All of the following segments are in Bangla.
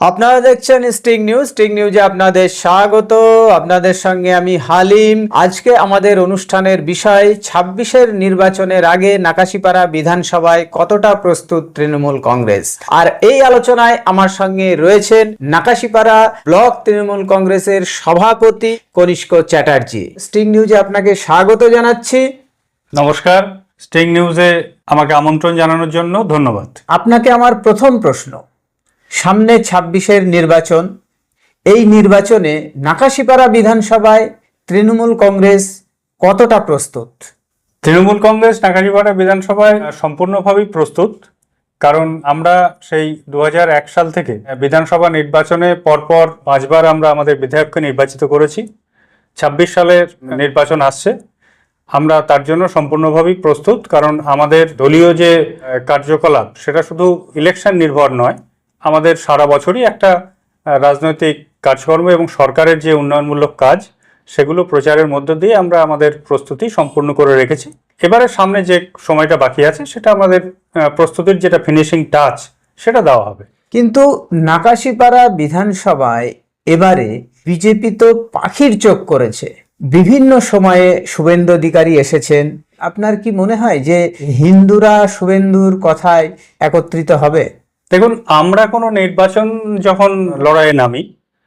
আপনারা দেখছেন স্টিং নিউজ স্টিং নিউজে আপনাদের স্বাগত। আপনাদের সঙ্গে আমি হালিম। আজকে আমাদের অনুষ্ঠানের বিষয় ছাব্বিশের নির্বাচনের আগে নাকাশিপাড়া বিধানসভায় কতটা প্রস্তুত তৃণমূল কংগ্রেস? আর এই আলোচনায় আমার সঙ্গে রয়েছেন নাকাশিপাড়া ব্লক তৃণমূল কংগ্রেসের সভাপতি কনিষ্ক চ্যাটার্জি। স্টিং নিউজে আপনাকে স্বাগত জানাচ্ছি। নমস্কার। স্টিং নিউজে আমাকে আমন্ত্রণ জানানোর জন্য ধন্যবাদ। আপনাকে আমার প্রথম প্রশ্ন। সামনে ছাব্বিশের নির্বাচন। এই নির্বাচনে নাকাশিপাড়া বিধানসভায় তৃণমূল কংগ্রেস কতটা প্রস্তুত? তৃণমূল কংগ্রেস নাকাশিপাড়া বিধানসভায় সম্পূর্ণভাবেই প্রস্তুত, কারণ আমরা সেই দু হাজার এক সাল থেকে বিধানসভা নির্বাচনে পরপর পাঁচবার আমরা আমাদের বিধায়ককে নির্বাচিত করেছি। ছাব্বিশ সালের নির্বাচন আসছে। আমরা তার জন্য সম্পূর্ণভাবেই প্রস্তুত, কারণ আমাদের দলীয় যে কার্যকলাপ, সেটা শুধু ইলেকশন নির্ভর নয় আমাদের সারা বছরই একটা রাজনৈতিক কাজকর্ম এবং সরকারের যে উন্নয়নমূলক কাজ, সেগুলো প্রচারের মধ্য দিয়ে আমরা আমাদের প্রস্তুতি সম্পূর্ণ করে রেখেছি। এবারে সামনে যে সময়টা বাকি আছে, সেটা আমাদের প্রস্তুতির যেটা ফিনিশিং টাচ সেটা দেওয়া হবে। কিন্তু নাকাশিপাড়া বিধানসভায় এবারে বিজেপি তো পাখির চোখ করেছে। বিভিন্ন সময়ে শুভেন্দু অধিকারী এসেছেন। আপনার কি মনে হয় যে হিন্দুরা শুভেন্দুর কথায় একত্রিত হবে? দেখুন আমরা কোনো নির্বাচন যখন লড়াইয়ে নামি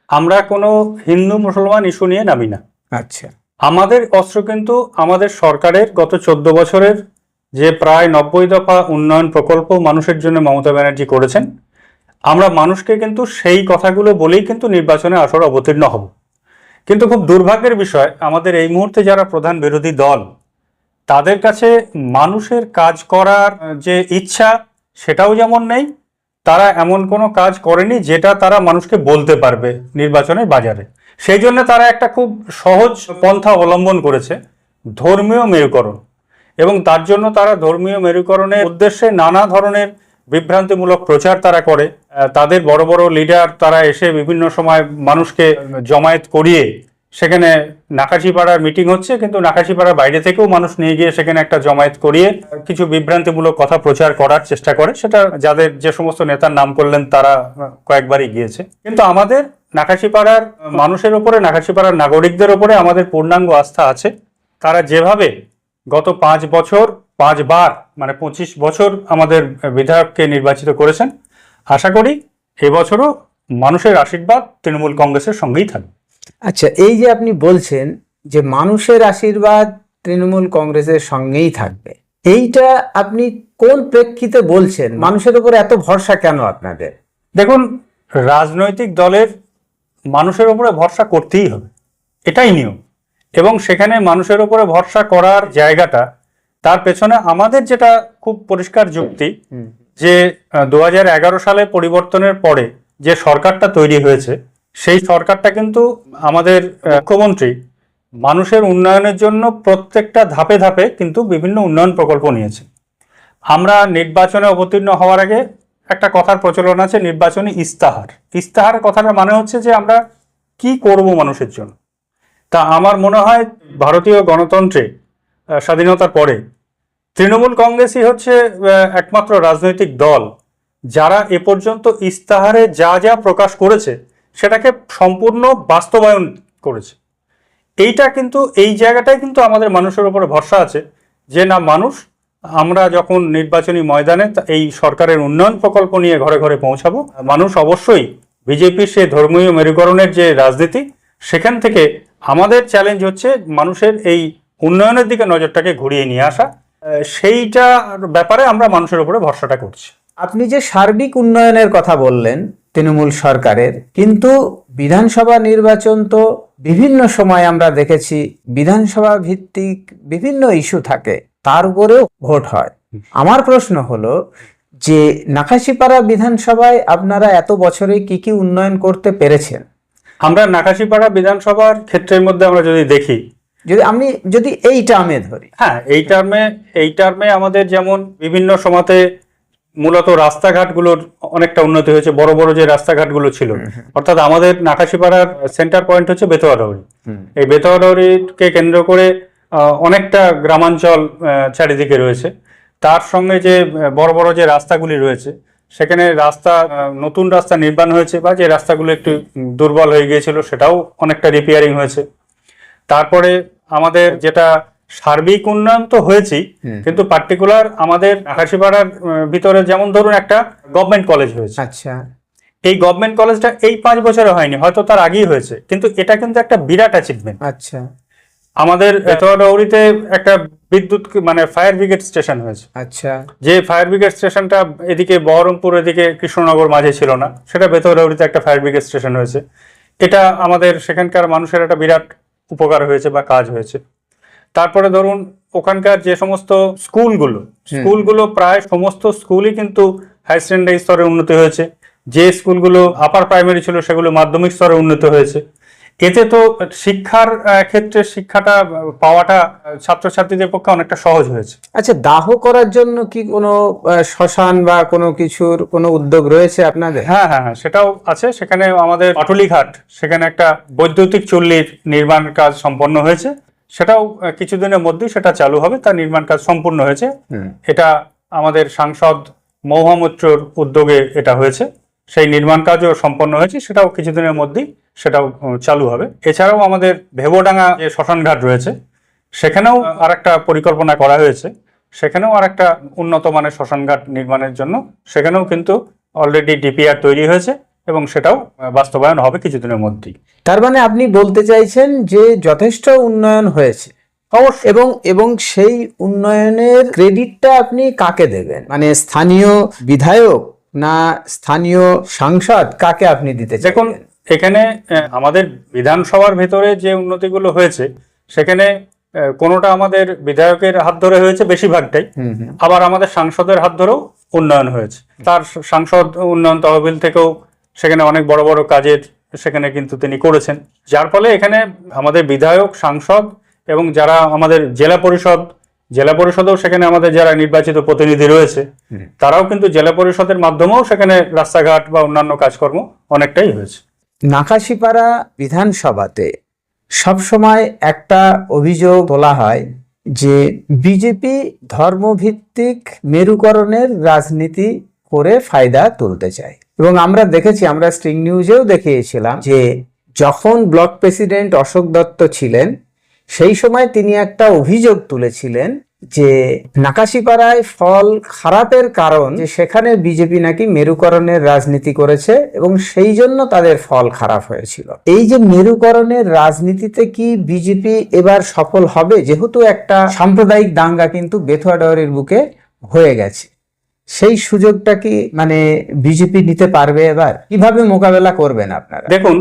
আমরা কোনো হিন্দু মুসলমান ইস্যু নিয়ে নামি না। আচ্ছা। আমাদের অস্ত্র কিন্তু আমাদের সরকারের গত চোদ্দ বছরের যে প্রায় নব্বই দফা উন্নয়ন প্রকল্প মানুষের জন্য মমতা ব্যানার্জি করেছেন আমরা মানুষকে কিন্তু সেই কথাগুলো বলেই কিন্তু নির্বাচনে আসর অবতীর্ণ হব। কিন্তু খুব দুর্ভাগ্যের বিষয় আমাদের এই মুহূর্তে যারা প্রধান বিরোধী দল তাদের কাছে মানুষের কাজ করার যে ইচ্ছা সেটাও যেমন নেই তারা এমন কোনো কাজ করেনি যেটা তারা মানুষকে বলতে পারবে নির্বাচনের বাজারে। সেই জন্য তারা একটা খুব সহজ পন্থা অবলম্বন করেছে, ধর্মীয় মেরুকরণ। এবং তার জন্য তারা ধর্মীয় মেরুকরণের উদ্দেশ্যে নানা ধরনের বিভ্রান্তিমূলক প্রচার তারা করে। তাদের বড় বড় লিডার তারা এসে বিভিন্ন সময় মানুষকে জমায়েত করিয়ে সেখানে নাকাশিপাড়ার মিটিং হচ্ছে, কিন্তু নাকাশিপাড়ার বাইরে থেকেও মানুষ নিয়ে গিয়ে সেখানে একটা জমায়েত করিয়ে কিছু বিভ্রান্তিমূলক কথা প্রচার করার চেষ্টা করে। সেটা যাদের যে সমস্ত নেতার নাম করলেন, তারা কয়েকবারই গিয়েছে। কিন্তু আমাদের নাকাশিপাড়ার মানুষের ওপরে, নাকাশিপাড়ার নাগরিকদের ওপরে আমাদের পূর্ণাঙ্গ আস্থা আছে। তারা যেভাবে গত পাঁচ বছর, পাঁচবার মানে পঁচিশ বছর আমাদের বিধায়ককে নির্বাচিত করেছেন, আশা করি এবছরও মানুষের আশীর্বাদ তৃণমূল কংগ্রেসের সঙ্গেই থাকবে। আচ্ছা এই যে আপনি বলছেন যে মানুষের আশীর্বাদ তৃণমূল কংগ্রেসের সঙ্গেই থাকবে এইটা আপনি কোন প্রেক্ষিতে বলছেন? মানুষের উপর এত ভরসা কেন আপনাদের? দেখুন রাজনৈতিক দলের মানুষের উপরে ভরসা করতেই হবে এটাই নিয়ম। এবং সেখানে মানুষের উপরে ভরসা করার জায়গাটা তার পেছনে আমাদের যেটা খুব পরিষ্কার যুক্তি যে দু হাজার এগারো সালে পরিবর্তনের পরে যে সরকারটা তৈরি হয়েছে সেই সরকারটা কিন্তু আমাদের মুখ্যমন্ত্রী মানুষের উন্নয়নের জন্য প্রত্যেকটা ধাপে ধাপে কিন্তু বিভিন্ন উন্নয়ন প্রকল্প নিয়েছে। আমরা নির্বাচনে অবতীর্ণ হওয়ার আগে একটা কথার প্রচলন আছে, নির্বাচনী ইস্তাহার। ইস্তাহার কথাটা মানে হচ্ছে যে আমরা কি করব মানুষের জন্য? তা আমার মনে হয় ভারতীয় গণতন্ত্রে স্বাধীনতার পরে তৃণমূল কংগ্রেসই হচ্ছে একমাত্র রাজনৈতিক দল যারা এ পর্যন্ত ইস্তাহারে যা যা প্রকাশ করেছে সেটাকে সম্পূর্ণ বাস্তবায়ন করেছে। এইটা কিন্তু, এই জায়গাটাই কিন্তু আমাদের মানুষের উপরে ভরসা আছে যে না, মানুষ, আমরা যখন নির্বাচনী ময়দানে এই সরকারের উন্নয়ন প্রকল্প নিয়ে ঘরে ঘরে পৌঁছাবো, মানুষ অবশ্যই বিজেপির সে ধর্মীয় মেরুকরণের যে রাজনীতি, সেখান থেকে আমাদের চ্যালেঞ্জ হচ্ছে মানুষের এই উন্নয়নের দিকে নজরটাকে ঘুরিয়ে নিয়ে আসা। সেইটার ব্যাপারে আমরা মানুষের উপরে ভরসাটা করছি। আপনি যে সার্বিক উন্নয়নের কথা বললেন তৃণমূল সরকারের। কিন্তু বিধানসভা নির্বাচন তো বিভিন্ন সময় আমরা দেখেছি বিধানসভা ভিত্তিক বিভিন্ন ইস্যু থাকে তার উপরেও ভোট হয়। আমার প্রশ্ন হলো যে নাকাশিপাড়া বিধানসভায় আপনারা এত বছরে কি কি উন্নয়ন করতে পেরেছেন? আমরা নাকাশিপাড়া বিধানসভার ক্ষেত্রের মধ্যে আমরা যদি দেখি যদি আমি যদি এই টার্মে ধরি। হ্যাঁ এই টার্মে এই টার্মে আমাদের যেমন বিভিন্ন সময়তে মূলত রাস্তাঘাটগুলোর অনেকটা উন্নতি হয়েছে বড় বড় যে রাস্তাঘাটগুলো ছিল। অর্থাৎ আমাদের নাকাশিপাড়ার সেন্টার পয়েন্ট হচ্ছে বেতোয়াডাউরি এই বেতোয়াডাউরিকে কেন্দ্র করে অনেকটা গ্রামাঞ্চল চারিদিকে রয়েছে। তার সঙ্গে যে বড় বড় যে রাস্তাগুলি রয়েছে সেখানে রাস্তা নতুন রাস্তা নির্মাণ হয়েছে বা যে রাস্তাগুলো একটু দুর্বল হয়ে গিয়েছিল সেটাও অনেকটা রিপেয়ারিং হয়েছে। তারপরে আমাদের যেটা সার্বিক উন্নয়ন তো হয়েছেই। কিন্তু পার্টিকুলার আমাদের আকাশিপাড়ার ভিতরে যেমন ধরুন একটা গভর্নমেন্ট কলেজ হয়েছে। আচ্ছা। এই গভর্নমেন্ট কলেজটা এই পাঁচ বছরে হয়নি হয়তো তার আগেই হয়েছে কিন্তু এটা কিন্তু একটা বিরাট অ্যাচিভমেন্ট আচ্ছা। আমাদের বেতোয়াডৌরিতে একটা বিদ্যুৎ মানে ফায়ার ব্রিগেড স্টেশন হয়েছে। আচ্ছা। যে ফায়ার ব্রিগেড স্টেশনটা এদিকে বহরমপুর এদিকে কৃষ্ণনগর মাঝে ছিল না সেটা বেতোয়াডৌরিতে একটা ফায়ার ব্রিগেড স্টেশন হয়েছে। এটা আমাদের সেখানকার মানুষের একটা বিরাট উপকার হয়েছে বা কাজ হয়েছে। তারপরে ধরুন ওখানকার যে সমস্ত স্কুলগুলো স্কুলগুলো প্রায় সমস্ত স্কুলই কিন্তু হাই সেকেন্ডারি স্তরে উন্নতি হয়েছে। যে স্কুলগুলো আপার প্রাইমারি ছিল সেগুলো মাধ্যমিক স্তরে উন্নত হয়েছে। এতে তো শিক্ষার ক্ষেত্রে শিক্ষাটা পাওয়াটা ছাত্রছাত্রীদের পক্ষে অনেকটা সহজ হয়েছে। আচ্ছা দাহ করার জন্য কি কোনো শ্মশান বা কোনো কিছুর কোনো উদ্যোগ রয়েছে আপনাদের? হ্যাঁ হ্যাঁ হ্যাঁ সেটাও আছে। সেখানে আমাদের পাটুলিঘাট সেখানে একটা বৈদ্যুতিক চুল্লির নির্মাণ কাজ সম্পন্ন হয়েছে। সেটাও কিছুদিনের মধ্যেই সেটা চালু হবে তার নির্মাণ কাজ সম্পূর্ণ হয়েছে। হুম। এটা আমাদের সাংসদ মৌহামুত্রর উদ্যোগে এটা হয়েছে। সেই নির্মাণ কাজও সম্পন্ন হয়েছে সেটাও কিছুদিনের মধ্যেই সেটাও চালু হবে। এছাড়াও আমাদের ভেবডাঙ্গা যে শ্মশানঘাট রয়েছে সেখানেও আর একটা পরিকল্পনা করা হয়েছে। সেখানেও আর একটা উন্নত মানের শ্মশানঘাট নির্মাণের জন্য সেখানেও কিন্তু অলরেডি ডিপিআর তৈরি হয়েছে। এবং সেটাও বাস্তবায়ন হবে কিছুদিনের মধ্যেই। তার মানে আপনি বলতে চাইছেন যে যথেষ্ট উন্নয়ন হয়েছে। অবশ্যই। এবং এবং সেই উন্নয়নের ক্রেডিটটা আপনি কাকে দেবেন? মানে স্থানীয় বিধায়ক না স্থানীয় সাংসদ কাকে আপনি দিতে দেখুন এখানে আমাদের বিধানসভার ভেতরে যে উন্নতিগুলো হয়েছে সেখানে কোনোটা আমাদের বিধায়কের হাত ধরে হয়েছে বেশিরভাগটাই। আবার আমাদের সাংসদের হাত ধরেও উন্নয়ন হয়েছে। তার সাংসদ উন্নয়ন তহবিল থেকেও সেখানে অনেক বড় বড় কাজের সেখানে কিন্তু তিনি করেছেন। যার ফলে এখানে আমাদের বিধায়ক সাংসদ এবং যারা আমাদের জেলা পরিষদ জেলা পরিষদেও সেখানে আমাদের যারা নির্বাচিত প্রতিনিধি রয়েছে তারাও কিন্তু জেলা পরিষদের মাধ্যমেও সেখানে রাস্তাঘাট বা অন্যান্য কাজকর্ম অনেকটাই হয়েছে। নাকাশিপাড়া বিধানসভাতে সবসময় একটা অভিযোগ তোলা হয় যে বিজেপি ধর্মভিত্তিক মেরুকরণের রাজনীতি করে ফায়দা তুলতে চায়। এবং আমরা দেখেছি, আমরা স্ট্রিং নিউজেও দেখিয়েছিলাম যে যখন ব্লক প্রেসিডেন্ট অশোক দত্ত ছিলেন, সেই সময় তিনি একটা অভিযোগ তুলেছিলেন যে নাকাশিপাড়ায় ফল খারাপের কারণ যে সেখানে বিজেপি নাকি মেরুকরণের রাজনীতি করেছে এবং সেই জন্য তাদের ফল খারাপ হয়েছিল। এই যে মেরুকরণের রাজনীতিতে কি বিজেপি এবার সফল হবে, যেহেতু একটা সাম্প্রদায়িক দাঙ্গা কিন্তু বেথুয়াডাওয়ারির বুকে হয়ে গেছে। সেই সুযোগটা কি মানে বিজেপি নিতে পারবে এবার? কীভাবে মোকাবেলা করবেন আপনারা? দেখুন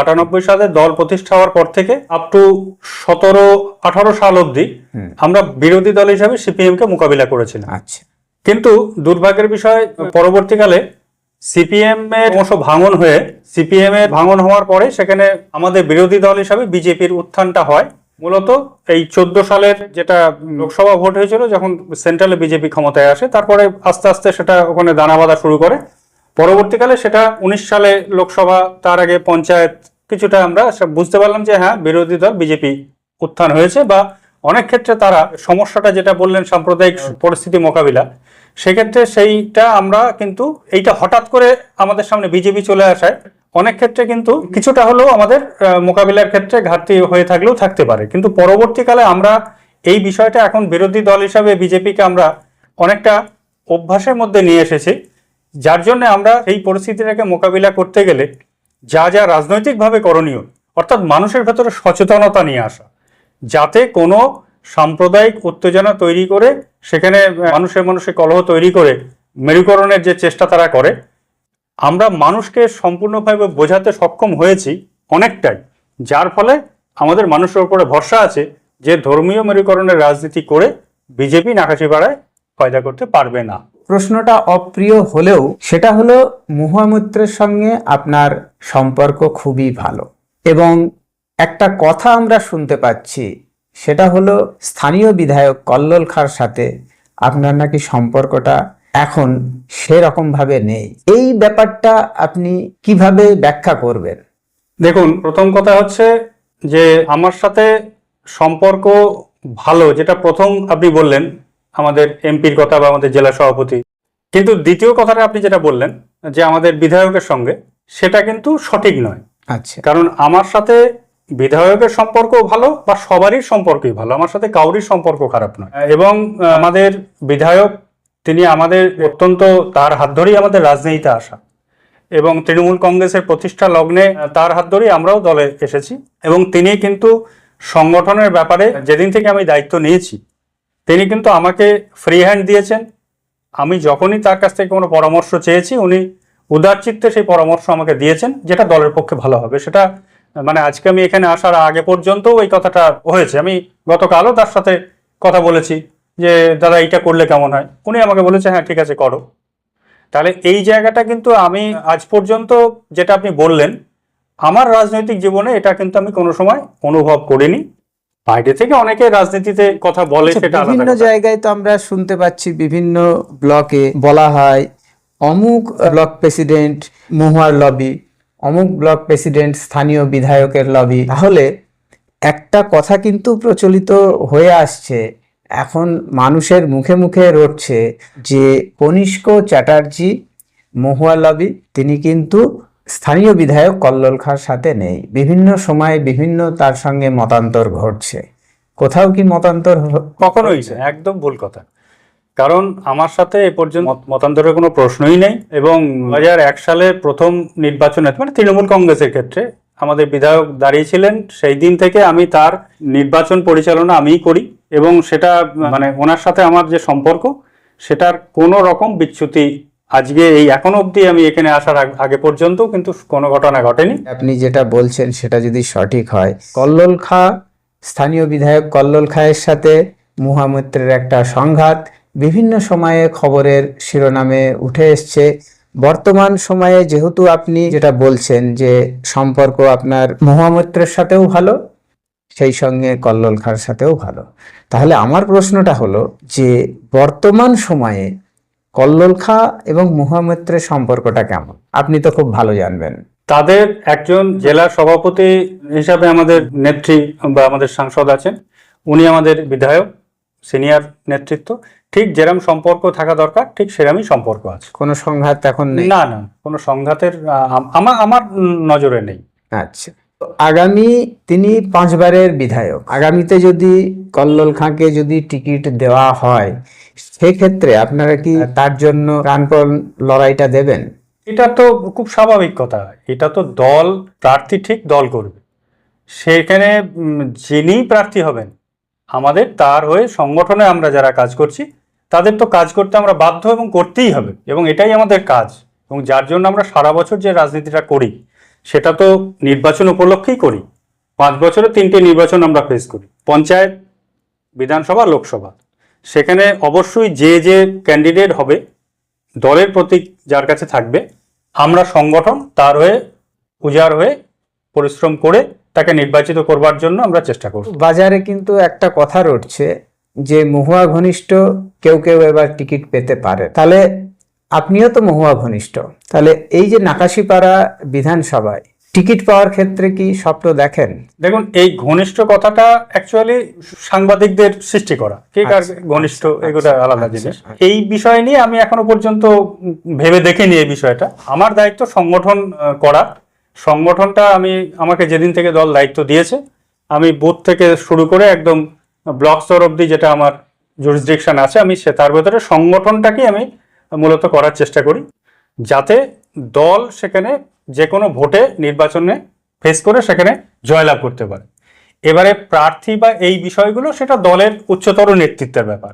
আটানব্বই সালে দল প্রতিষ্ঠা হওয়ার পর থেকে আপ টু সতেরো আঠারো সাল অবধি। আমরা বিরোধী দল হিসাবে সিপিএম কে মোকাবিলা করেছিলাম। আচ্ছা। কিন্তু দুর্ভাগ্যের বিষয় পরবর্তীকালে সিপিএম এর ক্রমশ ভাঙন হয়ে সিপিএম এর ভাঙন হওয়ার পরে সেখানে আমাদের বিরোধী দল হিসাবে বিজেপির উত্থানটা হয়। মূলত এই চোদ্দ সালের যেটা লোকসভা ভোট হয়েছিল যখন সেন্ট্রালে বিজেপি ক্ষমতায় আসে তারপরে আস্তে আস্তে সেটা ওখানে দানা বাঁধা শুরু করে। পরবর্তীকালে সেটা উনিশ সালে লোকসভা তার আগে পঞ্চায়েত কিছুটা আমরা বুঝতে পারলাম যে হ্যাঁ বিরোধী দল বিজেপি উত্থান হয়েছে বা অনেক ক্ষেত্রে তারা সমস্যাটা যেটা বললেন সাম্প্রদায়িক পরিস্থিতি মোকাবিলা সেক্ষেত্রে সেইটা আমরা কিন্তু এইটা হঠাৎ করে আমাদের সামনে বিজেপি চলে আসায়। অনেক ক্ষেত্রে কিন্তু কিছুটা হলেও আমাদের মোকাবিলার ক্ষেত্রে ঘাটতি হয়ে থাকলেও থাকতে পারে। কিন্তু পরবর্তীকালে আমরা এই বিষয়টা এখন বিরোধী দল হিসাবে বিজেপিকে আমরা অনেকটা অভ্যাসের মধ্যে নিয়ে এসেছি, যার জন্য আমরা এই পরিস্থিতিটাকে মোকাবিলা করতে গেলে যা যা রাজনৈতিকভাবে করণীয়, অর্থাৎ মানুষের ভেতরে সচেতনতা নিয়ে আসা, যাতে কোনো সাম্প্রদায়িক উত্তেজনা তৈরি করে, সেখানে মানুষের মানুষে কলহ তৈরি করে, মেরুকরণের যে চেষ্টা তারা করে আমরা মানুষকে সম্পূর্ণভাবে বোঝাতে সক্ষম হয়েছি অনেকটাই, যার ফলে আমাদের মানুষের উপরে ভরসা আছে যে ধর্মীয় মেরুকরণের রাজনীতি করে বিজেপি নাকাশিপাড়ায় ফায়দা করতে পারবে না। প্রশ্নটা অপ্রিয় হলেও সেটা হলো মুহামুত্রের সঙ্গে আপনার সম্পর্ক খুবই ভালো এবং একটা কথা আমরা শুনতে পাচ্ছি, সেটা হলো স্থানীয় বিধায়ক কল্লোল খার সাথে আপনার নাকি সম্পর্কটা এখন সেরকম ভাবে নেই। এই ব্যাপারটা আপনি কীভাবে ব্যাখ্যা করবেন? দেখুন প্রথম কথা হচ্ছে যে আমার সাথে সম্পর্ক ভালো যেটা প্রথম আপনি বললেন আমাদের এমপির কথা বা আমাদের জেলা সভাপতি। কিন্তু দ্বিতীয় কথাটা আপনি যেটা বললেন যে আমাদের বিধায়কের সঙ্গে সেটা কিন্তু সঠিক নয়। আচ্ছা। কারণ আমার সাথে বিধায়কের সম্পর্ক ভালো বা সবারই সম্পর্কই ভালো আমার সাথে কাউরির সম্পর্ক খারাপ নয়। এবং আমাদের বিধায়ক তিনি আমাদের অত্যন্ত, তার হাত ধরেই আমাদের রাজনীতিতে আসা। এবং তৃণমূল কংগ্রেসের প্রতিষ্ঠা লগ্নে তার হাত ধরেই আমরাও দলে এসেছি। এবং তিনি কিন্তু সংগঠনের ব্যাপারে যেদিন থেকে আমি দায়িত্ব নিয়েছি, তিনি কিন্তু আমাকে ফ্রি হ্যান্ড দিয়েছেন। আমি যখনই তার কাছ থেকে কোনো পরামর্শ চেয়েছি, উনি উদার চিত্তে সেই পরামর্শ আমাকে দিয়েছেন, যেটা দলের পক্ষে ভালো হবে। সেটা মানে আজকে আমি এখানে আসার আগে পর্যন্ত এই কথাটা হয়েছে। আমি গতকালও তার সাথে কথা বলেছি। যে দাদা এইটা করলে কেমন হয়? উনি আমাকে বলেছে হ্যাঁ ঠিক আছে করো। তাহলে এই জায়গাটা কিন্তু আমি আজ পর্যন্ত যেটা আপনি বললেন আমার রাজনৈতিক জীবনে এটা কিন্তু আমি কোনো সময় অনুভব করিনি। বাইরে থেকে অনেকে রাজনীতিতে কথা বলে আচ্ছা, সেটা বিভিন্ন জায়গায় তো আমরা শুনতে পাচ্ছি বিভিন্ন ব্লকে বলা হয় অমুক ব্লক প্রেসিডেন্ট মহুয়ার লবি অমুক ব্লক প্রেসিডেন্ট স্থানীয় বিধায়কের লবি। তাহলে একটা কথা কিন্তু প্রচলিত হয়ে আসছে এখন মানুষের মুখে মুখে রটছে যে কনিষ্ক চ্যাটার্জি মহুয়া লবি তিনি কিন্তু স্থানীয় বিধায়ক কল্লোল খাঁর সাথে নেই। বিভিন্ন সময়ে বিভিন্ন তার সঙ্গে মতান্তর ঘটছে। কোথাও কি মতান্তর কখনোই একদম ভুল কথা। কারণ আমার সাথে এ পর্যন্ত মতান্তরের কোনো প্রশ্নই নেই এবং দু হাজার এক সালে প্রথম নির্বাচনে মানে তৃণমূল কংগ্রেসের ক্ষেত্রে। আমাদের বিধায়ক দাঁড়িয়েছিলেন সেই দিন থেকে আমি তার নির্বাচন পরিচালনা আমিই করি। এবং সেটা মানে ওনার সাথে আমার যে সম্পর্ক, সেটার কোনো রকম বিচ্যুতি আজকে এই এখনও অবধি আমি এখানে আসার আগ- পর্যন্ত কিন্তু কোনো ঘটনা ঘটেনি। আপনি যেটা বলছেন সেটা যদি সঠিক হয়, কল্লোল খা, স্থানীয় বিধায়ক কল্লোল খায়ের সাথে মুহামৈত্রের একটা সংঘাত বিভিন্ন সময়ে খবরের শিরোনামে উঠে এসছে। বর্তমান সময়ে যেহেতু আপনি যেটা বলছেন যে সম্পর্ক আপনার মহামৈত্রের সাথেও ভালো সেই সঙ্গে কল্লোল খার সাথেও ভালো। তাহলে আমার প্রশ্নটা হলো যে বর্তমান সময়ে কল্লোল খা এবং মহামৈত্রের সম্পর্কটা কেমন? আপনি তো খুব ভালো জানবেন। তাদের একজন জেলা সভাপতি হিসাবে আমাদের নেত্রী বা আমাদের সাংসদ আছেন। উনি আমাদের বিধায়ক সিনিয়র নেতৃত্ব। ঠিক যেরকম সম্পর্ক থাকা দরকার ঠিক সেরকমই সম্পর্ক আছে। কোনো সংঘাত এখন নেই? না না কোনো সংঘাতের আমার আমার নজরে নেই। আচ্ছা। আগামী তিনি পাঁচবারের বিধায়ক। আগামীতে যদি কল্লোল খাঁকে যদি টিকিট দেওয়া হয় সেক্ষেত্রে আপনারা কি তার জন্য প্রাণপণ লড়াইটা দেবেন? এটা তো খুব স্বাভাবিক কথা। এটা তো দল প্রার্থী ঠিক দল করবে। সেখানে যিনি প্রার্থী হবেন আমাদের তার হয়ে সংগঠনে আমরা যারা কাজ করছি তাদের তো কাজ করতে আমরা বাধ্য এবং করতেই হবে। এবং এটাই আমাদের কাজ। এবং যার জন্য আমরা সারা বছর যে রাজনীতিটা করি সেটা তো নির্বাচন উপলক্ষেই করি। পাঁচ বছরে তিনটে নির্বাচন আমরা ফেস করি। পঞ্চায়েত, বিধানসভা, লোকসভা। সেখানে অবশ্যই যে যে ক্যান্ডিডেট হবে, দলের প্রতীক যার কাছে থাকবে, আমরা সংগঠন তার হয়ে উজাড় হয়ে পরিশ্রম করে তাকে নির্বাচিত করবার জন্য আমরা চেষ্টা করব। বাজারে কিন্তু একটা কথা রটছে যে মহুয়া ঘনিষ্ঠ কেউ কেউ এবার টিকিট পেতে পারে। তাহলে আপনিও তো মহুয়া ঘনিষ্ঠ। তাহলে এই যে নাকাশিপাড়া বিধানসভায় টিকিট পাওয়ার ক্ষেত্রে কি স্বপ্ন দেখেন? দেখুন এই ঘনিষ্ঠ কথাটা অ্যাকচুয়ালি সাংবাদিকদের সৃষ্টি করা। কে কার আচ্ছা, ঘনিষ্ঠ আচ্ছা, এগুলো আচ্ছা, আলাদা জিনিস। এই বিষয় নিয়ে আমি এখনও পর্যন্ত ভেবে দেখিনি এই বিষয়টা। আমার দায়িত্ব সংগঠন করা। সংগঠনটা আমি আমাকে যেদিন থেকে দল দায়িত্ব দিয়েছে আমি বুথ থেকে শুরু করে একদম ব্লক স্তর অবধি যেটা আমার জুরিসডিকশন আছে আমি সে তার ভেতরে সংগঠনটাকে আমি মূলত করার চেষ্টা করি যাতে দল সেখানে যে কোনো ভোটে নির্বাচনে ফেস করে সেখানে জয়লাভ করতে পারে। এবারে প্রার্থী বা এই বিষয়গুলো সেটা দলের উচ্চতর নেতৃত্বের ব্যাপার।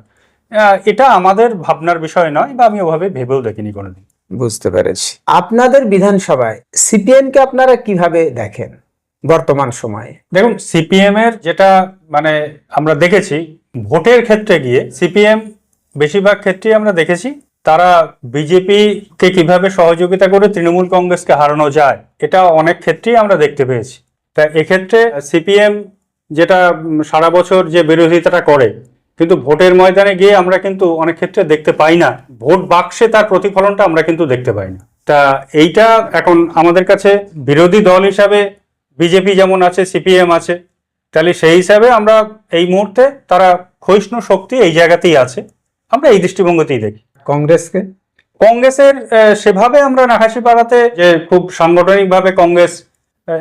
এটা আমাদের ভাবনার বিষয় নয় বা আমি ওভাবে ভেবেও দেখিনি কোনোদিন। বুঝতে পেরেছি। আপনাদের বিধানসভায় সিপিএম কে আপনারা কীভাবে দেখেন বর্তমান সময়ে? দেখুন সিপিএম এর যেটা মানে আমরা দেখেছি ভোটের ক্ষেত্রে গিয়ে সিপিএম বেশিরভাগ ক্ষেত্রেই আমরা দেখেছি তারা বিজেপি কে কীভাবে সহযোগিতা করে তৃণমূল কংগ্রেসকে হারানো যায়, এটা অনেক ক্ষেত্রেই আমরা দেখতে পেয়েছি। তা এক্ষেত্রে সিপিএম যেটা সারা বছর যে বিরোধিতাটা করে, কিন্তু ভোটের ময়দানে গিয়ে আমরা কিন্তু অনেক ক্ষেত্রে দেখতে পাই না। ভোট বাক্সে তার প্রতিফলনটা আমরা কিন্তু দেখতে পাই না। তা এইটা এখন আমাদের কাছে বিরোধী দল হিসাবে বিজেপি যেমন আছে, সিপিএম আছে, তাহলে সেই হিসাবে আমরা এই মুহূর্তে তারা ক্ষয়িষ্ণু শক্তি এই জায়গাতেই আছে। আমরা এই দৃষ্টিভঙ্গিতেই দেখি। কংগ্রেসকে? কংগ্রেসের সেভাবে আমরা নাকাশিপাড়াতে যে খুব সাংগঠনিকভাবে কংগ্রেস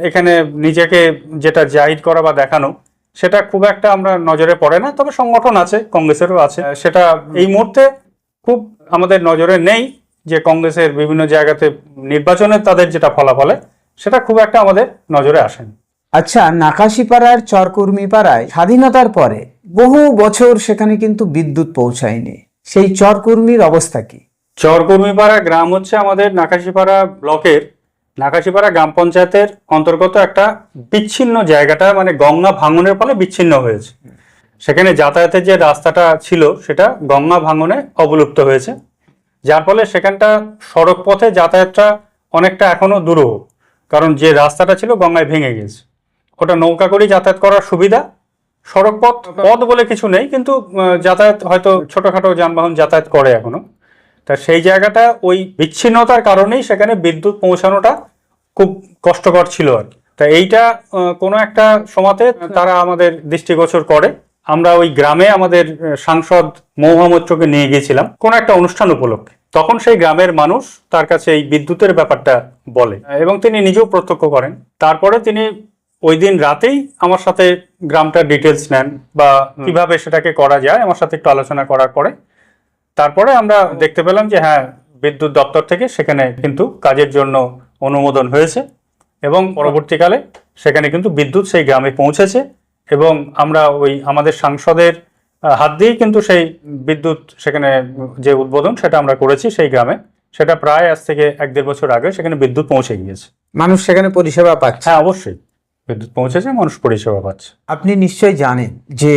এখানে নিজেকে যেটা জাহির করা বা দেখানো সেটা খুব একটা আমরা নজরে পড়ে না তবে সংগঠন আছে কংগ্রেসেরও আছে। সেটা এই মুহূর্তে খুব আমাদের নজরে নেই যে কংগ্রেসের বিভিন্ন জায়গাতে নির্বাচনের তাদের যেটা ফলাফলে সেটা খুব একটা আমাদের নজরে আসেনি। আচ্ছা নাকাশিপাড়ার চরকুর্মিপাড়ায় স্বাধীনতার পরে বহু বছর সেখানে কিন্তু বিদ্যুৎ পৌঁছায়নি। সেই চরকুর্মির অবস্থা কি? চরকর্মীপাড়া গ্রাম হচ্ছে আমাদের নাকাশিপাড়া ব্লকের নাকাশিপাড়া গ্রাম পঞ্চায়েতের অন্তর্গত একটা বিচ্ছিন্ন জায়গাটা মানে গঙ্গা ভাঙনের ফলে বিচ্ছিন্ন হয়েছে। সেখানে যাতায়াতের যে রাস্তাটা ছিল, সেটা গঙ্গা ভাঙনে অবলুপ্ত হয়েছে। যার ফলে সেখানটা সড়ক পথে যাতায়াতটা অনেকটা এখনও দুরূহ। কারণ যে রাস্তাটা ছিল গঙ্গায় ভেঙে গেছে। ওটা নৌকা করে যাতায়াত করার সুবিধা সড়ক পথ পথ বলে কিছু নেই কিন্তু যাতায়াত হয়তো ছোটখাটো যানবাহন যাতায়াত করে এখনও। তা সেই জায়গাটা ওই বিচ্ছিন্নতার কারণেই সেখানে বিদ্যুৎ পৌঁছানোটা খুব কষ্টকর ছিল আর কি। তা এইটা কোনো একটা সময়তে তারা আমাদের দৃষ্টিগোচর করে। আমরা ওই গ্রামে আমাদের সাংসদ মৌহামত্রকে নিয়ে গিয়েছিলাম কোনো একটা অনুষ্ঠান উপলক্ষে। তখন সেই গ্রামের মানুষ তার কাছে এই বিদ্যুতের ব্যাপারটা বলে। এবং তিনি নিজেও প্রত্যক্ষ করেন। তারপরে তিনি ওই দিন রাতেই আমার সাথে গ্রামটার ডিটেলস নেন বা কীভাবে সেটাকে করা যায় আমার সাথে একটু আলোচনা করার পরে। তারপরে আমরা দেখতে পেলাম যে হ্যাঁ বিদ্যুৎ দপ্তর থেকে সেখানে কিন্তু কাজের জন্য অনুমোদন হয়েছে এবং পরবর্তীকালে সেখানে কিন্তু বিদ্যুৎ সেই গ্রামে পৌঁছেছে এবং আমরা ওই আমাদের সাংসদের হাত দিয়েই কিন্তু সেই বিদ্যুৎ সেখানে যে উদ্বোধন সেটা আমরা করেছি সেই গ্রামে। সেটা প্রায় আজ থেকে এক দেড় বছর আগে সেখানে বিদ্যুৎ পৌঁছে গিয়েছে। মানুষ সেখানে পরিষেবা পাচ্ছে। হ্যাঁ অবশ্যই। বিদ্যুৎ পৌঁছেছে, মানুষ পরিষেবা পাচ্ছে। আপনি নিশ্চয়ই জানেন যে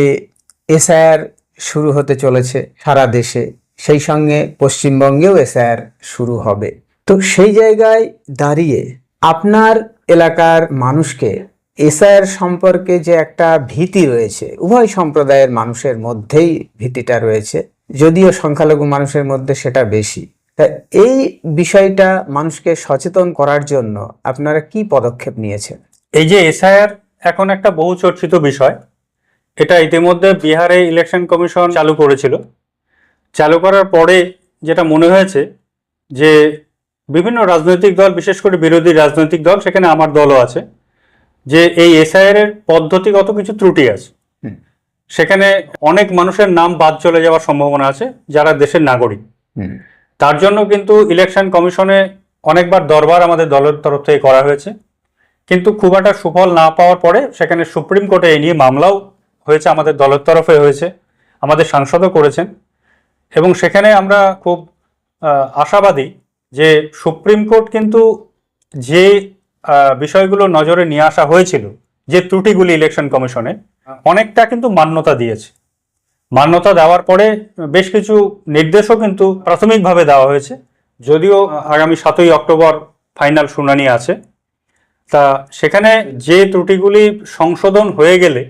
এসআইআর শুরু হতে চলেছে সারা দেশে, সেই সঙ্গে পশ্চিমবঙ্গেও এসআইআর শুরু হবে। তো সেই জায়গায় দাঁড়িয়ে আপনার এলাকার মানুষকে এসআইআর সম্পর্কে যে একটা ভীতি রয়েছে, উভয় সম্প্রদায়ের মানুষের মধ্যেই ভীতিটা রয়েছে, যদিও সংখ্যালঘু মানুষের মধ্যে সেটা বেশি। তা এই বিষয়টা মানুষকে সচেতন করার জন্য আপনারা কি পদক্ষেপ নিয়েছেন? এই যে এসআইআর এখন একটা বহু চর্চিত বিষয়। এটা ইতিমধ্যে বিহারে ইলেকশন কমিশন চালু করেছিল। চালু করার পরে যেটা মনে হয়েছে যে বিভিন্ন রাজনৈতিক দল বিশেষ করে বিরোধী রাজনৈতিক দল সেখানে আমার দলও আছে যে এই এসআইআর এর পদ্ধতিগত কিছু ত্রুটি আছে। সেখানে অনেক মানুষের নাম বাদ চলে যাওয়ার সম্ভাবনা আছে যারা দেশের নাগরিক। তার জন্য কিন্তু ইলেকশন কমিশনে অনেকবার দরবার আমাদের দলের তরফ থেকে করা হয়েছে। কিন্তু খুব একটা সুফল না পাওয়ার পরে সেখানে সুপ্রিম কোর্টে এই নিয়ে মামলাও হয়েছে আমাদের দলের তরফে হয়েছে আমাদের সাংসদও করেছেন। এবং সেখানে আমরা খুব আশাবাদী যে সুপ্রিম কোর্ট কিন্তু যে বিষয়গুলো নজরে নিয়ে আসা হয়েছিল যে ত্রুটিগুলি ইলেকশন কমিশনে অনেকটা কিন্তু মান্যতা দিয়েছে। মান্যতা দেওয়ার পরে বেশ কিছু নির্দেশও কিন্তু প্রাথমিকভাবে দেওয়া হয়েছে যদিও আগামী সাতই অক্টোবর ফাইনাল শুনানি আছে। তা সেখানে যে ত্রুটিগুলি সংশোধন হয়ে গেলে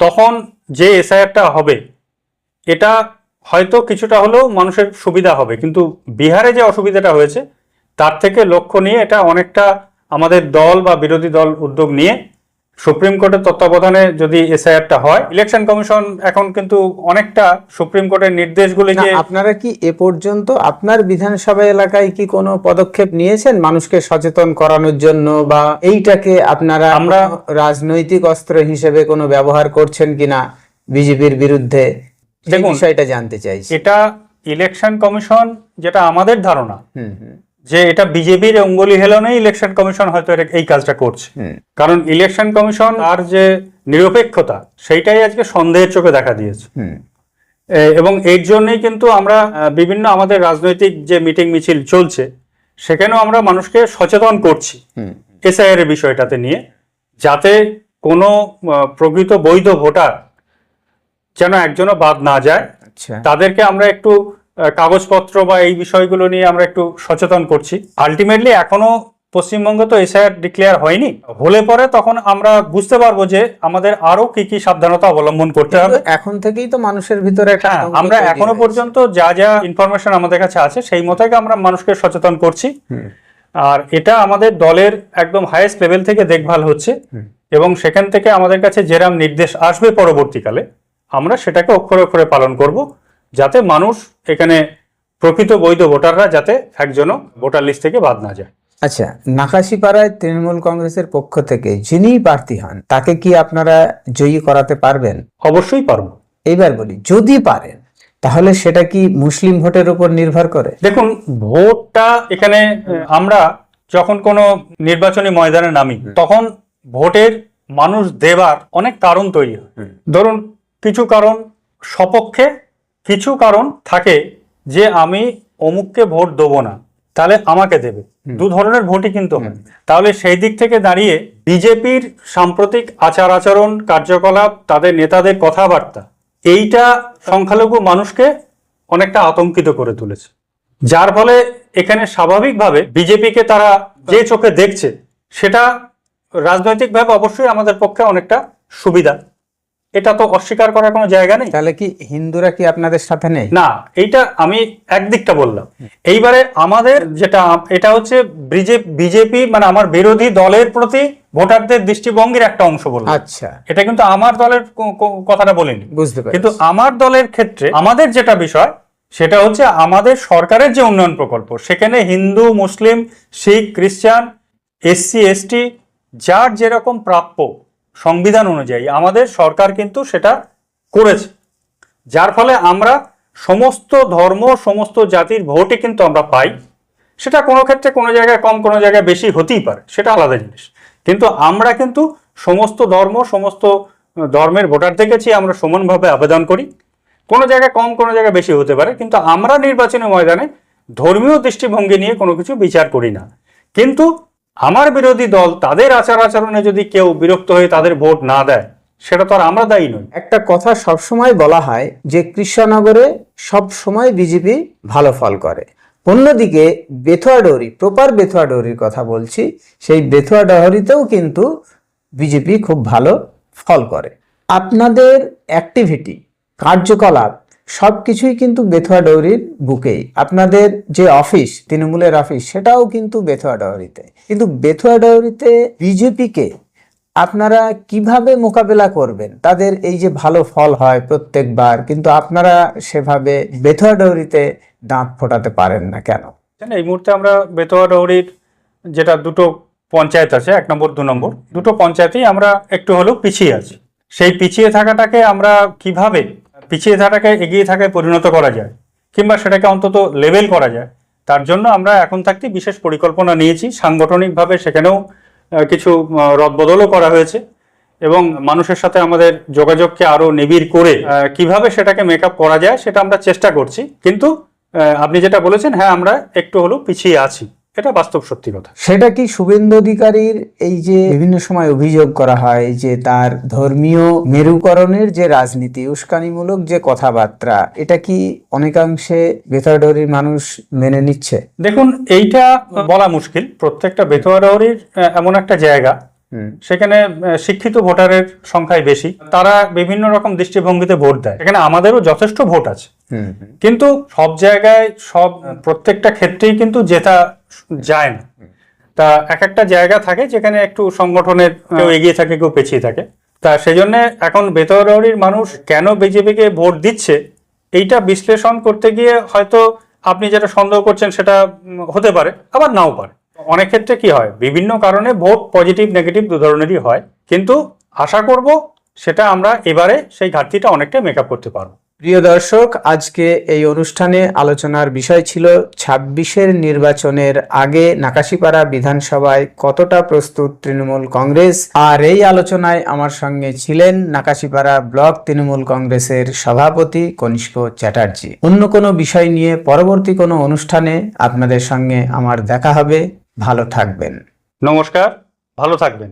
তখন যে এসআইআরটা হবে, এটা হয়তো কিছুটা হলেও মানুষের সুবিধা হবে। কিন্তু বিহারে যে অসুবিধাটা হয়েছে, তার থেকে লক্ষ্য নিয়ে এটা অনেকটা আমাদের দল বা বিরোধী দল উদ্যোগ নিয়ে সুপ্রিম কোর্টের তত্ত্বাবধানে যদি এসআইআরটা হয় ইলেকশন কমিশন এখন কিন্তু অনেকটা সুপ্রিম কোর্টের নির্দেশগুলিকে আপনারা কি এ পর্যন্ত আপনার বিধানসভা এলাকায় কি কোনো পদক্ষেপ নিয়েছেন মানুষকে সচেতন করানোর জন্য বা এইটাকে আপনারা আমরা- রাজনৈতিক অস্ত্র হিসেবে কোনো ব্যবহার করছেন কিনা বিজেপির বিরুদ্ধে? দেখুন, বিষয়টা জানতে চাইছি। এটা ইলেকশন কমিশন যেটা আমাদের ধারণা হুম হুম। যে এটা বিজেপির অঙ্গুলি হেলনে ইলেকশন কমিশন হয়তো এই কাজটা করছে। কারণ ইলেকশন কমিশন আর যে নিরপেক্ষতা সেইটাই আজকে সন্দেহের চোখে দেখা দিয়েছে। এবং এর জন্যই কিন্তু আমরা বিভিন্ন আমাদের রাজনৈতিক যে মিটিং মিছিল চলছে সেখানেও আমরা মানুষকে সচেতন করছি। এসআইআর এর বিষয়টাতে নিয়ে যাতে কোনো প্রকৃত বৈধ ভোটার যেন একজনও বাদ না যায়। আচ্ছা। তাদেরকে আমরা একটু কাগজপত্র বা এই বিষয়গুলো নিয়ে আমরা একটু সচেতন করছি। আলটিমেটলি এখনও পশ্চিমবঙ্গ তো এসআইআর ডিক্লেয়ার হয়নি। হলে পরে তখন আমরা বুঝতে পারব যে আমাদের আরও কি কি সাবধানতা অবলম্বন করতে হবে। এখন থেকেই তো মানুষের ভিতরে একটা হ্যাঁ আমরা এখনও পর্যন্ত যা যা ইনফরমেশন আমাদের কাছে আছে সেই মতোই আমরা মানুষকে সচেতন করছি। আর এটা আমাদের দলের একদম হাইয়েস্ট লেভেল থেকে দেখভাল হচ্ছে। এবং সেখান থেকে আমাদের কাছে যেরাম নির্দেশ আসবে পরবর্তীকালে আমরা সেটাকে অক্ষরে অক্ষরে পালন করব। যাতে মানুষ এখানে প্রকৃত বৈধ ভোটাররা যাতে একজনও ভোটার লিস্ট থেকে বাদ না যায়। আচ্ছা নাকাশিপাড়ায় তৃণমূল কংগ্রেসের পক্ষ থেকে যিনি প্রার্থী হন তাকে কি আপনারা জয়ী করাতে পারবেন? অবশ্যই পারব। এইবার বলি যদি পারেন তাহলে সেটা কি মুসলিম ভোটের উপর নির্ভর করে? দেখুন ভোটটা এখানে আমরা যখন কোনো নির্বাচনী ময়দানে নামি তখন ভোটের মানুষ দেবার অনেক কারণ তৈরি হয়। ধরুন কিছু কারণ সপক্ষে কিছু কারণ থাকে যে আমি অমুককে ভোট দেবো না তাহলে আমাকে দেবে। দু ধরনের ভোটই কিন্তু হয়। তাহলে সেই দিক থেকে দাঁড়িয়ে বিজেপির সাম্প্রতিক আচার আচরণ কার্যকলাপ তাদের নেতাদের কথাবার্তা এইটা সংখ্যালঘু মানুষকে অনেকটা আতঙ্কিত করে তুলেছে। যার ফলে এখানে স্বাভাবিকভাবে বিজেপিকে তারা যে চোখে দেখছে সেটা রাজনৈতিকভাবে অবশ্যই আমাদের পক্ষে অনেকটা সুবিধা। এটা তো অস্বীকার করার কোনো জায়গা নেই। তাহলে কি হিন্দুরা কি আপনাদের সাথে নেই? না এইটা আমি একদিকটা বললাম। এইবারে আমাদের যেটা এটা হচ্ছে বিজেপি মানে আমার বিরোধী দলের প্রতি ভোটারদের দৃষ্টিভঙ্গির একটা অংশ বললাম। আচ্ছা। এটা কিন্তু আমার দলের কথাটা বলিনি। বুঝতে পারি কিন্তু আমার দলের ক্ষেত্রে আমাদের যেটা বিষয় সেটা হচ্ছে আমাদের সরকারের যে উন্নয়ন প্রকল্প সেখানে হিন্দু মুসলিম শিখ খ্রিস্টান এসসি এসটি যার যেরকম প্রাপ্য সংবিধান অনুযায়ী আমাদের সরকার কিন্তু সেটা করেছে। যার ফলে আমরা সমস্ত ধর্ম, সমস্ত জাতির ভোটই কিন্তু আমরা পাই। সেটা কোনো ক্ষেত্রে কোনো জায়গায় কম, কোনো জায়গায় বেশি হতেই পারে, সেটা আলাদা জিনিস। কিন্তু আমরা কিন্তু সমস্ত ধর্ম, সমস্ত ধর্মের ভোটার দেখেছি, আমরা সমানভাবে আবেদন করি। কোনো জায়গায় কম, কোনো জায়গায় বেশি হতে পারে, কিন্তু আমরা নির্বাচনী ময়দানে ধর্মীয় দৃষ্টিভঙ্গি নিয়ে কোনো কিছু বিচার করি না। কিন্তু আমার বিরোধী দল তাদের আচার আচরণে যদি কেউ বিরক্ত হয়ে তাদের ভোট না দেয়, সেটা তো আর আমরা দায়ী নই। একটা কথা সবসময় বলা হয় যে কৃষ্ণনগরে সব সময় বিজেপি ভালো ফল করে। অন্যদিকে বেথুয়া ডহরি, প্রপার বেথুয়া ডহরির কথা বলছি, সেই বেথুয়া ডহরিতেও কিন্তু বিজেপি খুব ভালো ফল করে। আপনাদের অ্যাক্টিভিটি কার্যকলাপ সব কিছুই কিন্তু বেথুয়া ডহরির বুকেই। আপনাদের যে অফিস, তৃণমূলের অফিস, সেটাও কিন্তু বেথুয়া ডহরিতে কিন্তু বেথুয়া ডহরিতে বিজেপিকে আপনারা কীভাবে মোকাবেলা করবেন? তাদের এই যে ভালো ফল হয় প্রত্যেকবার, কিন্তু আপনারা সেভাবে বেথুয়া ডৌরিতে দাঁত ফোটাতে পারেন না কেন? এই মুহূর্তে আমরা বেতোয়া ডৌরির যেটা দুটো পঞ্চায়েত আছে, এক নম্বর, দু নম্বর, দুটো পঞ্চায়েতেই আমরা একটু হলেও পিছিয়ে আছি। সেই পিছিয়ে থাকাটাকে আমরা কীভাবে পিছিয়ে থাকাকে এগিয়ে থাকায় পরিণত করা যায়, কিংবা সেটাকে অন্তত লেভেল করা যায়, তার জন্য আমরা এখন থাকতে বিশেষ পরিকল্পনা নিয়েছি। সাংগঠনিকভাবে সেখানেও কিছু রদবদলও করা হয়েছে এবং মানুষের সাথে আমাদের যোগাযোগকে আরও নিবিড় করে কীভাবে সেটাকে মেকআপ করা যায় সেটা আমরা চেষ্টা করছি। কিন্তু আপনি যেটা বলেছেন হ্যাঁ আমরা একটু হলেও পিছিয়ে আছি। এটা বাস্তব সত্যি কথা। সেটা কি শুভেন্দু অধিকারীর এই যে বিভিন্ন সময় অভিযোগ করা হয় যে তার ধর্মীয় মেরুকরণের যে রাজনীতি উস্কানিমূলক যে কথাবার্তা এটা কি অনেকাংশে বেথুয়া মানুষ মেনে নিচ্ছে? দেখুন এইটা বলা মুশকিল। প্রত্যেকটা বেতোয়ারি এমন একটা জায়গা সেখানে শিক্ষিত ভোটারের সংখ্যাই বেশি। তারা বিভিন্ন রকম দৃষ্টিভঙ্গিতে ভোট দেয়। এখানে আমাদেরও যথেষ্ট ভোট আছে। কিন্তু সব জায়গায় সব প্রত্যেকটা ক্ষেত্রেই কিন্তু জেতা যায় না। তা এক একটা জায়গা থাকে যেখানে একটু সংগঠনের কেউ এগিয়ে থাকে কেউ পেছিয়ে থাকে। তা সেই জন্য এখন বেতরির মানুষ কেন বিজেপিকে ভোট দিচ্ছে এইটা বিশ্লেষণ করতে গিয়ে হয়তো আপনি যেটা সন্দেহ করছেন সেটা হতে পারে আবার নাও পারে। অনেক ক্ষেত্রে কি হয় বিভিন্ন কারণে ভোট পজিটিভ নেগেটিভ দু ধরনেরই হয়। কিন্তু আশা করব সেটা আমরা এবারে সেই ঘাটতিটা অনেকটা মেকআপ করতে পারব। প্রিয় দর্শক, আজকে এই অনুষ্ঠানে আলোচনার বিষয় ছিল ছাব্বিশের নির্বাচনের আগে নাকাশিপাড়া বিধানসভায় কতটা প্রস্তুত তৃণমূল কংগ্রেস? আর এই আলোচনায় আমার সঙ্গে ছিলেন নাকাশিপাড়া ব্লক তৃণমূল কংগ্রেসের সভাপতি কনিষ্ক চ্যাটার্জি। অন্য কোনো বিষয় নিয়ে পরবর্তী কোনো অনুষ্ঠানে আপনাদের সঙ্গে আমার দেখা হবে। ভালো থাকবেন। নমস্কার, ভালো থাকবেন।